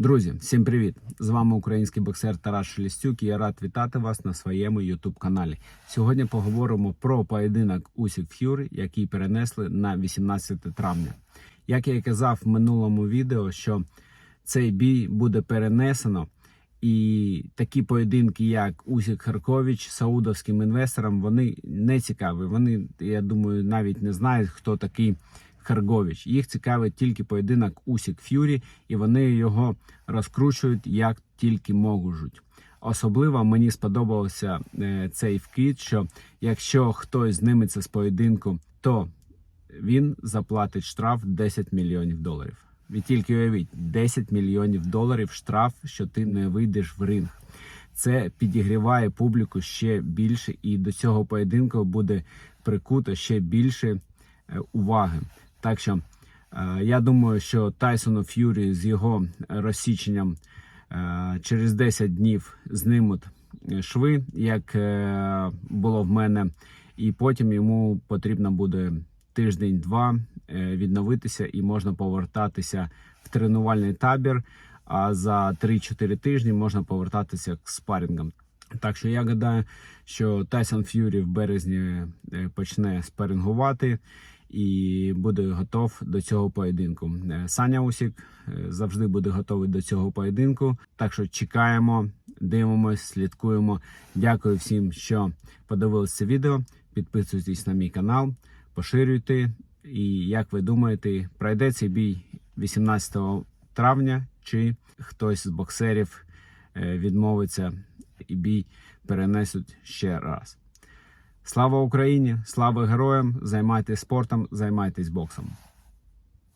Друзі, всім привіт! З вами український боксер Тарас Шелістюк і я рад вітати вас на своєму youtube каналі. Сьогодні поговоримо про поєдинок Усік Ф'юрі, який перенесли на 18 травня. Як я і казав в минулому відео, що цей бій буде перенесено, і такі поєдинки, як Усік Харкович, саудовським інвесторам, вони не цікаві. Вони, я думаю, навіть не знають, хто такий. Харгович. Їх цікавить тільки поєдинок Усік Ф'юрі, і вони його розкручують як тільки можуть. Особливо мені сподобався е, цей вкид, що якщо хтось зніметься з поєдинку, то він заплатить штраф 10 мільйонів доларів. Ви тільки уявіть, 10 мільйонів доларів штраф, що ти не вийдеш в ринг. Це підігріває публіку ще більше, і до цього поєдинку буде прикуто ще більше е, уваги. Так що е, я думаю, що Тайсону Ф'юрі з його розсіченням е, через 10 днів знимуть шви, як е, було в мене, і потім йому потрібно буде тиждень-два е, відновитися і можна повертатися в тренувальний табір. А за 3-4 тижні можна повертатися к спарінгам. Так що я гадаю, що Тайсон Ф'юрі в березні е, почне спарингувати і буде готов до цього поєдинку. Е, Саня Усік е, завжди буде готовий до цього поєдинку. Так що чекаємо, дивимось, слідкуємо. Дякую всім, що подивилися це відео. Підписуйтесь на мій канал, поширюйте. І як ви думаєте, пройде цей бій 18 травня, чи хтось з боксерів е, відмовиться і бій перенесуть ще раз. Слава Україні! Слава героям! Займайтесь спортом, займайтесь боксом.